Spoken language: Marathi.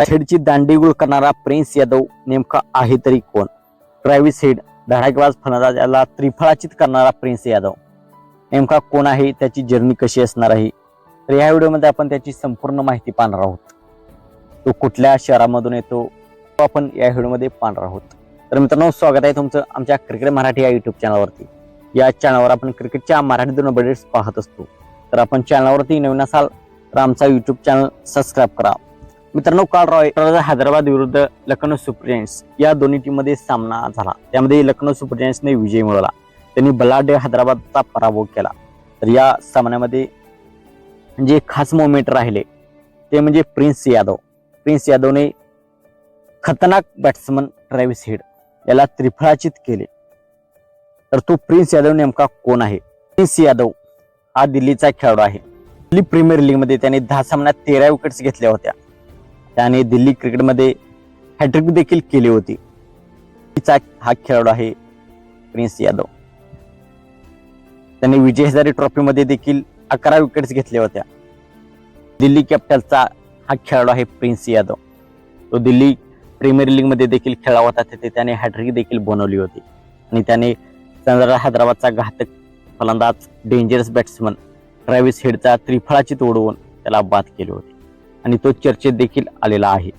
हेडची दांडीगुळ करणारा प्रिन्स यादव नेमका आहे तरी कोण? ट्रॅव्हिस हेड धडाकेबाज फलंदाज याला त्रिफळाचित करणारा प्रिन्स यादव. नेमका कोण आहे? त्याची जर्नी कशी असणार आहे? तर या व्हिडिओमध्ये आपण त्याची संपूर्ण माहिती पाहणार आहोत. तो कुठल्या शहरामधून येतो? तो आपण या व्हिडिओमध्ये पाहणार आहोत. तर मित्रांनो स्वागत आहे तुमचं आमच्या क्रिकेट मराठी या युट्यूब चॅनलवरती. या चॅनलवर आपण क्रिकेटच्या मराठी दोन अपडेट्स पाहत असतो. तर आपण चॅनलवरती नवीन असाल तर आमचा युट्यूब चॅनल सबस्क्राईब करा. मित्रांनो काल रॉयल हैदराबाद विरुद्ध लखनौ सुपर जायंट्स या दोन्ही टीममध्ये सामना झाला. त्यामध्ये लखनौ सुपर जायंट्सने विजय मिळवला. त्यांनी बलाढ्य हैदराबादचा पराभव केला. तर या सामन्यामध्ये जे खास मोमेंट राहिले ते म्हणजे प्रिन्स यादव. प्रिन्स यादवने खतरनाक बॅट्समन ट्रॅव्हिस हेड याला त्रिफळाचित केले. तर तो प्रिन्स यादव नेमका कोण आहे? प्रिन्स यादव हा दिल्लीचा खेळाडू आहे. दिल्ली प्रीमियर लीगमध्ये त्याने दहा सामन्यात तेरा विकेट्स घेतल्या होत्या. त्याने दिल्ली क्रिकेटमध्ये हॅट्रिक देखील केली होती. तिचा हा खेळाडू आहे प्रिन्स यादव. त्याने विजय हजारे ट्रॉफीमध्ये देखील अकरा विकेट्स घेतल्या होत्या. दिल्ली कॅपिटलचा हा खेळाडू आहे प्रिन्स यादव. तो दिल्ली प्रीमियर लीगमध्ये देखील खेळला होता तिथे त्याने हॅट्रिक देखील बनवली होती. आणि त्याने सनरायझर हैदराबादचा घातक फलंदाज डेंजरस बॅट्समन ट्रॅव्हिस हेडचा त्रिफळाची तोडवून त्याला बाद केली होती. आणि तो चर्चेत देखील आलेला आहे.